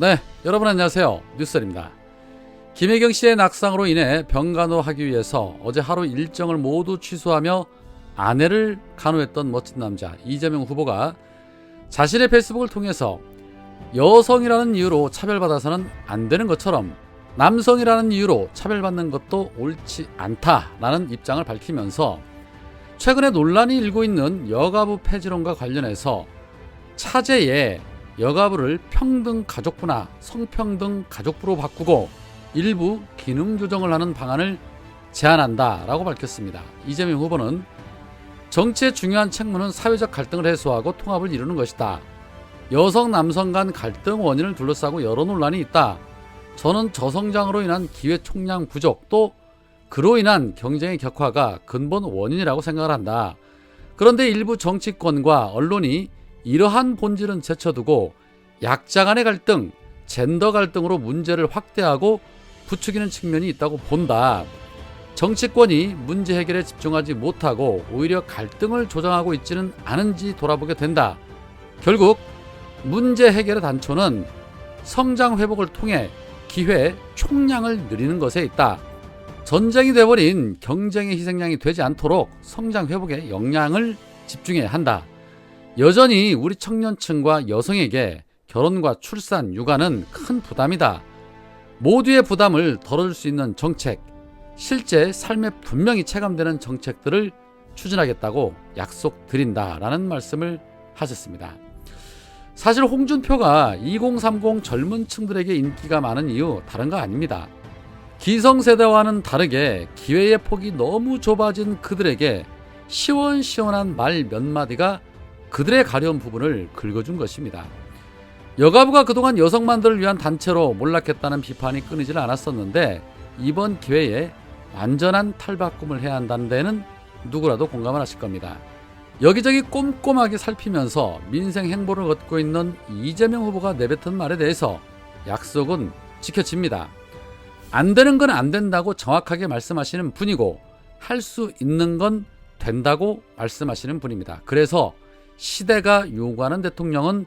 네, 여러분 안녕하세요. 뉴스입니다. 김혜경 씨의 낙상으로 인해 병간호 하기 위해서 어제 하루 일정을 모두 취소하며 아내를 간호했던 멋진 남자 이재명 후보가 자신의 페이스북을 통해서 여성이라는 이유로 차별받아서는 안 되는 것처럼 남성이라는 이유로 차별받는 것도 옳지 않다라는 입장을 밝히면서 최근에 논란이 일고 있는 여가부 폐지론과 관련해서 차제에 여가부를 평등 가족부나 성평등 가족부로 바꾸고 일부 기능 조정을 하는 방안을 제안한다라고 밝혔습니다. 이재명 후보는 정치의 중요한 책무는 사회적 갈등을 해소하고 통합을 이루는 것이다. 여성 남성 간 갈등 원인을 둘러싸고 여러 논란이 있다. 저는 저성장으로 인한 기회 총량 부족 또 그로 인한 경쟁의 격화가 근본 원인이라고 생각을 한다. 그런데 일부 정치권과 언론이 이러한 본질은 제쳐두고 약자 간의 갈등, 젠더 갈등으로 문제를 확대하고 부추기는 측면이 있다고 본다. 정치권이 문제 해결에 집중하지 못하고 오히려 갈등을 조장하고 있지는 않은지 돌아보게 된다. 결국 문제 해결의 단초는 성장 회복을 통해 기회 총량을 늘리는 것에 있다. 전쟁이 돼버린 경쟁의 희생양이 되지 않도록 성장 회복에 역량을 집중해야 한다. 여전히 우리 청년층과 여성에게 결혼과 출산, 육아는 큰 부담이다. 모두의 부담을 덜어줄 수 있는 정책, 실제 삶에 분명히 체감되는 정책들을 추진하겠다고 약속드린다 라는 말씀을 하셨습니다. 사실 홍준표가 2030 젊은 층들에게 인기가 많은 이유 다른 거 아닙니다. 기성세대와는 다르게 기회의 폭이 너무 좁아진 그들에게 시원시원한 말 몇 마디가 그들의 가려운 부분을 긁어준 것입니다. 여가부가 그동안 여성만들을 위한 단체로 몰락했다는 비판이 끊이질 않았었는데 이번 기회에 완전한 탈바꿈을 해야 한다는 데는 누구라도 공감을 하실 겁니다. 여기저기 꼼꼼하게 살피면서 민생 행보를 걷고 있는 이재명 후보가 내뱉은 말에 대해서 약속은 지켜집니다. 안 되는 건 안 된다고 정확하게 말씀하시는 분이고 할 수 있는 건 된다고 말씀하시는 분입니다. 그래서 시대가 요구하는 대통령은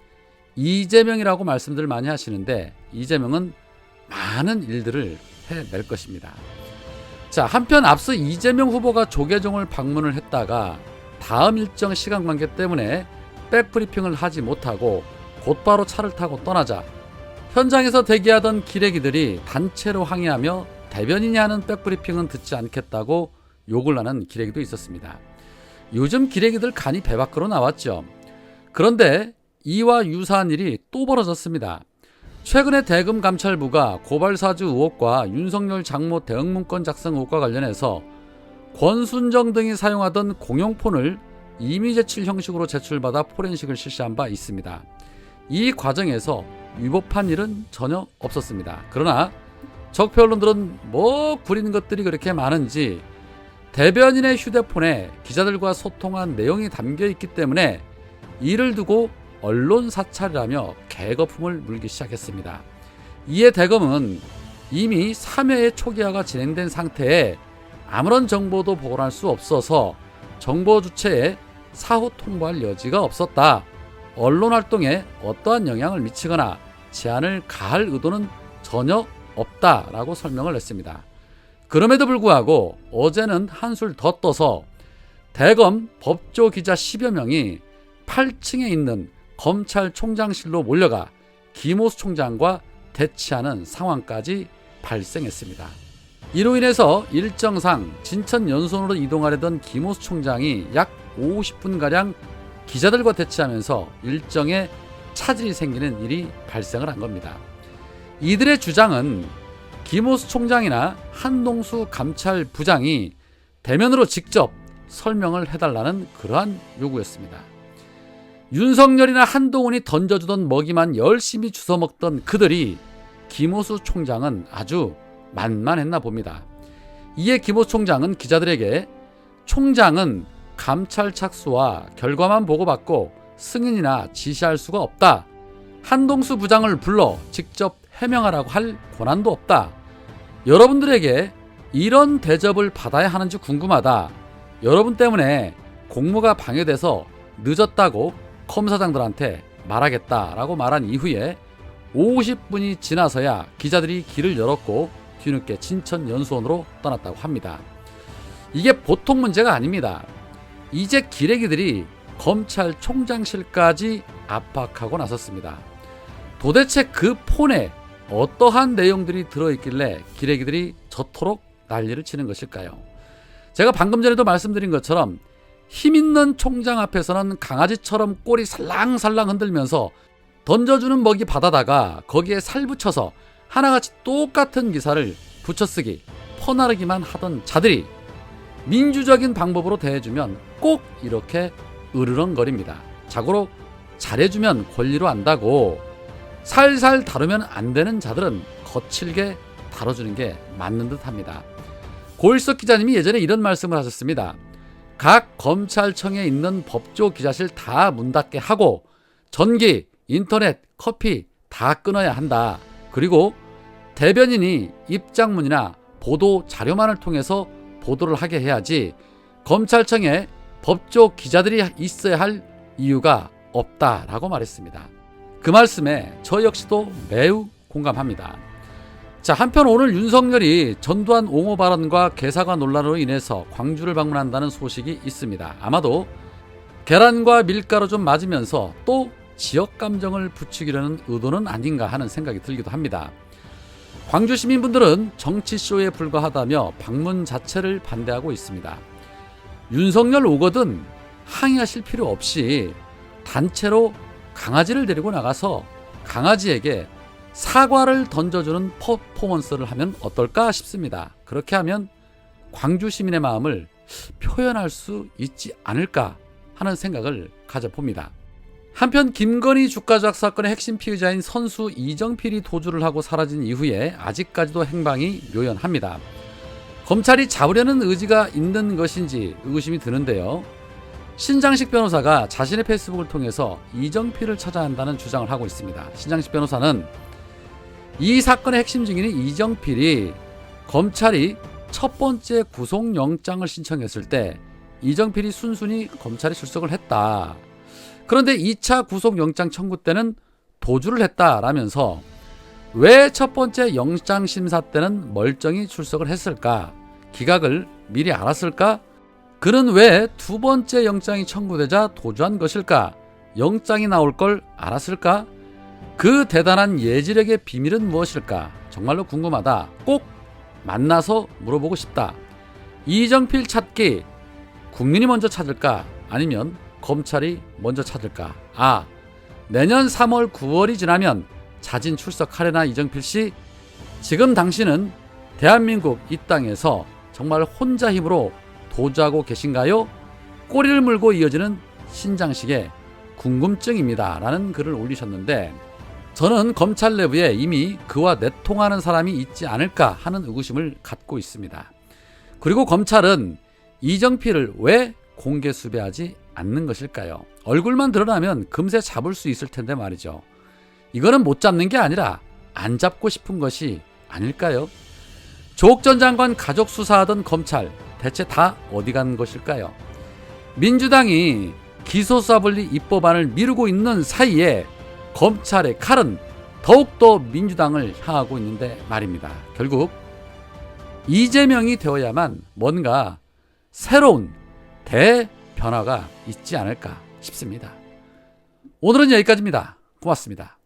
이재명이라고 말씀들 많이 하시는데 이재명은 많은 일들을 해낼 것입니다. 자, 한편 앞서 이재명 후보가 조계종을 방문을 했다가 다음 일정 시간 관계 때문에 백브리핑을 하지 못하고 곧바로 차를 타고 떠나자 현장에서 대기하던 기레기들이 단체로 항의하며 대변인이 하는 백브리핑은 듣지 않겠다고 욕을 하는 기레기도 있었습니다. 요즘 기레기들 간이 배 밖으로 나왔죠. 그런데 이와 유사한 일이 또 벌어졌습니다. 최근에 대금 감찰부가 고발사주 의혹과 윤석열 장모 대응 문건 작성 의혹과 관련해서 권순정 등이 사용하던 공용폰을 이미 제출 형식으로 제출받아 포렌식을 실시한 바 있습니다. 이 과정에서 위법한 일은 전혀 없었습니다. 그러나 적폐 언론들은 뭐 부리는 것들이 그렇게 많은지 대변인의 휴대폰에 기자들과 소통한 내용이 담겨 있기 때문에 이를 두고 언론 사찰이라며 개거품을 물기 시작했습니다. 이에 대검은 이미 3회의 초기화가 진행된 상태에 아무런 정보도 보관할 수 없어서 정보 주체에 사후 통보할 여지가 없었다. 언론 활동에 어떠한 영향을 미치거나 제한을 가할 의도는 전혀 없다라고 설명을 했습니다. 그럼에도 불구하고 어제는 한술 더 떠서 대검 법조 기자 10여 명이 8층에 있는 검찰총장실로 몰려가 김호수 총장과 대치하는 상황까지 발생했습니다. 이로 인해서 일정상 진천 연수원으로 이동하려던 김호수 총장이 약 50분가량 기자들과 대치하면서 일정에 차질이 생기는 일이 발생을 한 겁니다. 이들의 주장은 김호수 총장이나 한동수 감찰부장이 대면으로 직접 설명을 해달라는 그러한 요구였습니다. 윤석열이나 한동훈이 던져주던 먹이만 열심히 주워 먹던 그들이 김호수 총장은 아주 만만했나 봅니다. 이에 김호수 총장은 기자들에게 총장은 감찰 착수와 결과만 보고받고 승인이나 지시할 수가 없다. 한동수 부장을 불러 직접 해명하라고 할 권한도 없다. 여러분들에게 이런 대접을 받아야 하는지 궁금하다. 여러분 때문에 공무가 방해돼서 늦었다고 검사장들한테 말하겠다라고 말한 이후에 50분이 지나서야 기자들이 길을 열었고 뒤늦게 진천 연수원으로 떠났다고 합니다. 이게 보통 문제가 아닙니다. 이제 기레기들이 검찰총장실까지 압박하고 나섰습니다. 도대체 그 폰에 어떠한 내용들이 들어있길래 기레기들이 저토록 난리를 치는 것일까요? 제가 방금 전에도 말씀드린 것처럼 힘 있는 총장 앞에서는 강아지처럼 꼬리 살랑살랑 흔들면서 던져주는 먹이 받아다가 거기에 살 붙여서 하나같이 똑같은 기사를 붙여쓰기, 퍼나르기만 하던 자들이 민주적인 방법으로 대해주면 꼭 이렇게 으르렁거립니다. 자고로 잘해주면 권리로 안다고 살살 다루면 안 되는 자들은 거칠게 다뤄주는 게 맞는 듯 합니다. 고일석 기자님이 예전에 이런 말씀을 하셨습니다. 각 검찰청에 있는 법조 기자실 다 문 닫게 하고 전기, 인터넷, 커피 다 끊어야 한다. 그리고 대변인이 입장문이나 보도 자료만을 통해서 보도를 하게 해야지 검찰청에 법조 기자들이 있어야 할 이유가 없다라고 말했습니다. 그 말씀에 저 역시도 매우 공감합니다. 자, 한편 오늘 윤석열이 전두환 옹호 발언과 개사과 논란으로 인해서 광주를 방문한다는 소식이 있습니다. 아마도 계란과 밀가루 좀 맞으면서 또 지역 감정을 붙이기려는 의도는 아닌가 하는 생각이 들기도 합니다. 광주 시민분들은 정치쇼에 불과하다며 방문 자체를 반대하고 있습니다. 윤석열 오거든 항의하실 필요 없이 단체로 강아지를 데리고 나가서 강아지에게 사과를 던져주는 퍼포먼스를 하면 어떨까 싶습니다. 그렇게 하면 광주 시민의 마음을 표현할 수 있지 않을까 하는 생각을 가져봅니다. 한편 김건희 주가 조작 사건의 핵심 피의자인 선수 이정필이 도주를 하고 사라진 이후에 아직까지도 행방이 묘연합니다. 검찰이 잡으려는 의지가 있는 것인지 의구심이 드는데요. 신장식 변호사가 자신의 페이스북을 통해서 이정필을 찾아야 한다는 주장을 하고 있습니다. 신장식 변호사는 이 사건의 핵심 증인인 이정필이 검찰이 첫 번째 구속영장을 신청했을 때 이정필이 순순히 검찰에 출석을 했다. 그런데 2차 구속영장 청구 때는 도주를 했다라면서 왜 첫 번째 영장 심사 때는 멀쩡히 출석을 했을까? 기각을 미리 알았을까? 그는 왜 두 번째 영장이 청구되자 도주한 것일까? 영장이 나올 걸 알았을까? 그 대단한 예지력의 비밀은 무엇일까? 정말로 궁금하다. 꼭 만나서 물어보고 싶다. 이정필 찾기 국민이 먼저 찾을까? 아니면 검찰이 먼저 찾을까? 아, 내년 3월 9월이 지나면 자진 출석하려나 이정필 씨? 지금 당신은 대한민국 이 땅에서 정말 혼자 힘으로 도주하고 계신가요? 꼬리를 물고 이어지는 신장식의 궁금증입니다. 라는 글을 올리셨는데 저는 검찰 내부에 이미 그와 내통하는 사람이 있지 않을까 하는 의구심을 갖고 있습니다. 그리고 검찰은 이정필을 왜 공개 수배하지 않는 것일까요? 얼굴만 드러나면 금세 잡을 수 있을 텐데 말이죠. 이거는 못 잡는 게 아니라 안 잡고 싶은 것이 아닐까요? 조국 전 장관 가족 수사하던 검찰 대체 다 어디 간 것일까요? 민주당이 기소사블리 입법안을 미루고 있는 사이에 검찰의 칼은 더욱더 민주당을 향하고 있는데 말입니다. 결국 이재명이 되어야만 뭔가 새로운 대변화가 있지 않을까 싶습니다. 오늘은 여기까지입니다. 고맙습니다.